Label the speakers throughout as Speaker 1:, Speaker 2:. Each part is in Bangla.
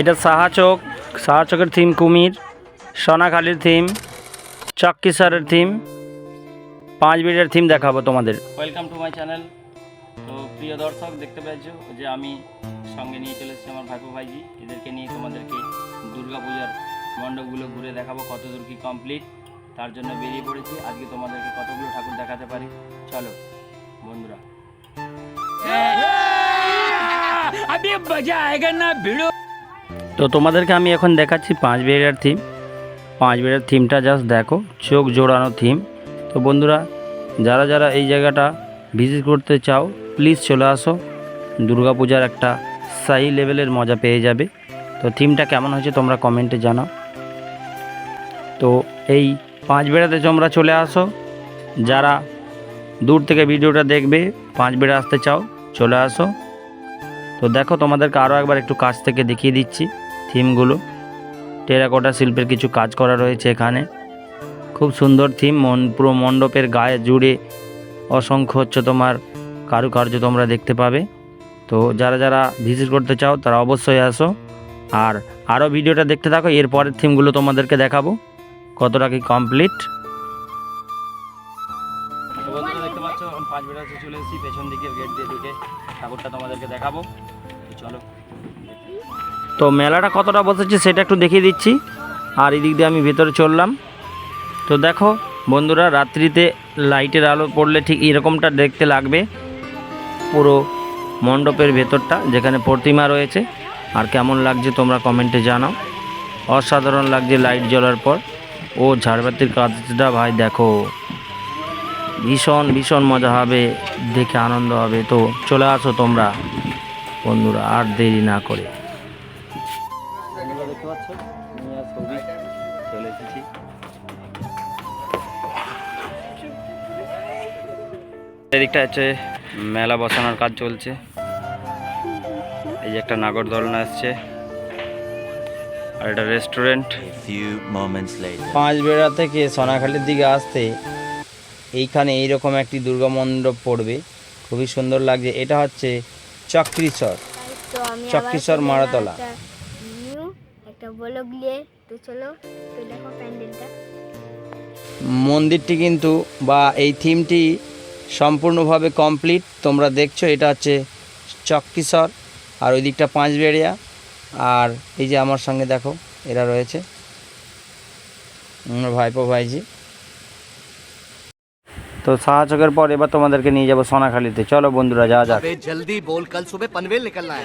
Speaker 1: এটা সাহাচক সাহাচকের থিম কুমির সোনাখালির থিম চক্কিসারের থিম পাঁচ বিড়ের থিম দেখাবো তোমাদের ওয়েলকাম টু মাই চ্যানেল তো প্রিয় দর্শক দেখতে পেয়েছো যে আমি সঙ্গে নিয়ে চলে এসেছি আমার ভাইপো ভাইজি এদেরকে নিয়ে তোমাদেরকে দুর্গা পূজার মণ্ডপগুলো ঘুরে দেখাবো কত দূর কি কমপ্লিট তার জন্য বেরিয়ে পড়েছি আজকে তোমাদেরকে কতগুলো ঠাকুর দেখাতে পারি চলো বন্ধুরা
Speaker 2: अभी मजा आएगा ना भिड़ो
Speaker 1: তো তোমাদেরকে আমি এখন দেখাচ্ছি পাঁচ বেড়ার থিম পাঁচ বেড়ার থিমটা জাস্ট দেখো, চোখ জোড়ানো থিম তো বন্ধুরা, যারা যারা এই জায়গাটা ভিজিট করতে চাও প্লিজ চলে আসো। দুর্গাপূজার একটা সাই লেভেলের মজা পেয়ে যাবে। তো থিমটা কেমন হয়েছে তোমরা কমেন্টে জানাও। তো এই পাঁচ বেড়াতে তোমরা চলে আসো। যারা দূর থেকে ভিডিওটা দেখবে, পাঁচ বেড়া আসতে চাও, চলে আসো। তো দেখো তোমাদেরকে আরও একবার একটু কাছ থেকে দেখিয়ে দিচ্ছি থিমগুলো। টেরাকোটা শিল্পের কিছু কাজ করা রয়েছে এখানে। খুব সুন্দর থিম, মন, পুরো মণ্ডপের গায়ে জুড়ে অসংখ্য হচ্ছে তোমার কারুকার্য তোমরা দেখতে পাবে। তো যারা যারা ভিজিট করতে চাও তারা অবশ্যই আসো। আর আরও ভিডিওটা দেখতে থাকো, এরপরের থিমগুলো তোমাদেরকে দেখাবো। কতটা কি কমপ্লিট পাচ্ছ পাঁচ বেড়াতে চলে এসেছি, পেছন দিকে গেট দিয়ে ঢুকে ঠাকুরটা তোমাদেরকে দেখাবো। চলো। তো মেলাটা কতটা বসেছে সেটা একটু দেখিয়ে দিচ্ছি, আর এদিক দিয়ে আমি ভেতরে চললাম। তো দেখো বন্ধুরা, রাত্রিতে লাইটের আলো পড়লে ঠিক এরকমটা দেখতে লাগবে, পুরো মণ্ডপের ভেতরটা যেখানে প্রতিমা রয়েছে। আর কেমন লাগছে তোমরা কমেন্টে জানাও। অসাধারণ লাগছে লাইট জ্বলার পর। ও ঝাড়বাতির কাজটা ভাই দেখো। ভীষণ ভীষণ মজা হবে দেখে আনন্দ হবে। তো চলে আসো তোমরা বন্ধুরা আর দেরি না করে। চলে এসেছি এদিকটা হচ্ছে মেলা বসানোর কাজ চলছে। এই যে একটা নাগর নাগরদোলনা আসছে। আর এটা রেস্টুরেন্ট. পাঁচ বেড়া থেকে সোনাখালির দিকে আসতে এইখানে এইরকম একটি দুর্গা মণ্ডপ পড়বে। খুবই সুন্দর লাগছে। এটা হচ্ছে
Speaker 3: আমি
Speaker 1: চক্রেশ্বর মারাতলা।
Speaker 3: একটা ব্লগ নিয়ে। তো চলো তো দেখো প্যান্ডেলটা।
Speaker 1: মন্দিরটি কিন্তু বা এই থিমটি সম্পূর্ণভাবে কমপ্লিট। তোমরা দেখছ এটা হচ্ছে চক্কিসর আর ওই দিকটা পাঁচবেড়িয়া। আর এই যে আমার সঙ্গে দেখো এরা রয়েছে। আমার ভাইপো ভাইজি। তো শাহচকের পর এবার তোমাদেরকে নিয়ে যাব সোনাখালিতে। চলো বন্ধুরা যা
Speaker 4: যা জলদি বল কাল সুবে পনভেল নিকলনা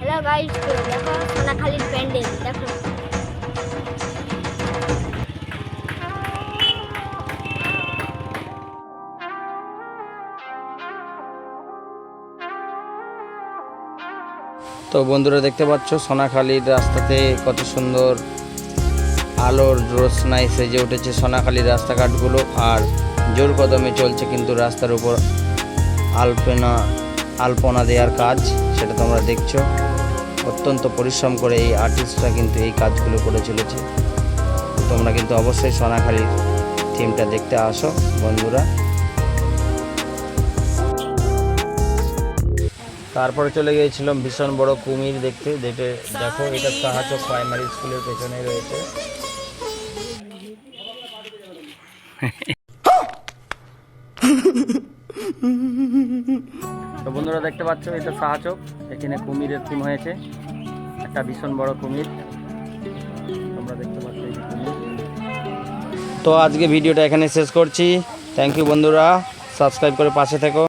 Speaker 3: হ্যালো গাইস দেখো সোনাখালির প্যান্ডেল দেখো।
Speaker 1: তো বন্ধুরা দেখতে পাচ্ছ সোনাখালির রাস্তাতে কত সুন্দর আলোর রোশনাই সেজে উঠেছে সোনাখালির রাস্তাঘাটগুলো। আর জোর কদমে চলছে কিন্তু রাস্তার উপর আলপনা আলপনা দেওয়ার কাজ, সেটা তোমরা দেখছ। অত্যন্ত পরিশ্রম করে এই আর্টিস্টরা কিন্তু এই কাজগুলো করে চলেছে। তোমরা কিন্তু অবশ্যই সোনাখালির থিমটা দেখতে আসো, বন্ধুরা। তারপরে চলে গিয়েছিলাম ভীষণ বড় কুমির দেখতে। দেখে দেখো, এটা সাহায্য প্রাইমারি স্কুলের পেছনে রয়েছে। বন্ধুরা দেখতে পাচ্ছ, এটা সাহাচক এখানে কুমিরের থিম হয়েছে। একটা ভীষণ বড় কুমির। তোমরা দেখতে পাচ্ছ তো আজকে ভিডিওটা এখানে শেষ করছি। থ্যাংক ইউ বন্ধুরা। সাবস্ক্রাইব করে পাশে থেকো।